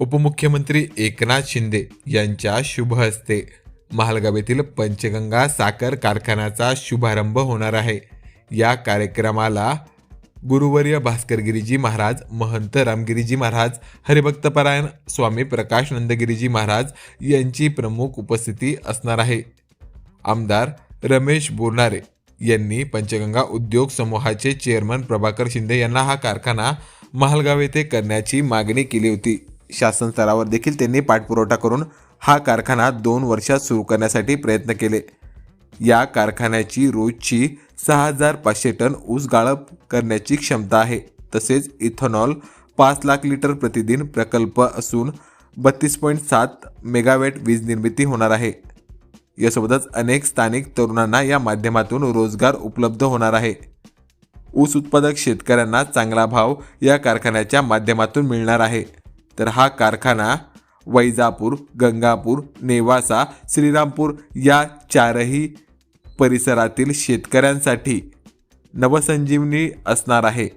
उपमुख्यमंत्री एकनाथ शिंदे यांच्या शुभ हस्ते महालगाव येथील पंचगंगा साखर कारखान्याचा शुभारंभ होणार आहे. या कार्यक्रमाला गुरुवर्य भास्करगिरीजी महाराज महंत रामगिरीजी महाराज हरिभक्तपरायण स्वामी प्रकाश नंदगिरीजी महाराज यांची प्रमुख उपस्थिती असणार आहे. आमदार रमेश बोरनारे यांनी पंचगंगा उद्योग समूहाचे चेअरमन प्रभाकर शिंदे यांना हा कारखाना महालगाव येथे करण्याची मागणी केली होती. शासन स्तरावर देखील त्यांनी पाठपुरवठा करून हा कारखाना दोन वर्षात सुरू करण्यासाठी प्रयत्न केले. या कारखान्याची रोजची सहा हजार पाचशे टन ऊस गाळप करण्याची क्षमता आहे. तसेच इथेनॉल पाच लाख लिटर प्रतिदिन प्रकल्प असून बत्तीस पॉईंट सात मेगावॅट वीज निर्मिती होणार आहे. यासोबतच अनेक स्थानिक तरुणांना या माध्यमातून रोजगार उपलब्ध होणार आहे. ऊस उत्पादक शेतकऱ्यांना चांगला भाव या कारखान्याच्या माध्यमातून मिळणार आहे. तर हा कारखाना वैजापूर गंगापूर नेवासा श्रीरामपूर या चारही परिसरातील शेतकऱ्यांसाठी नवसंजीवनी असणार आहे.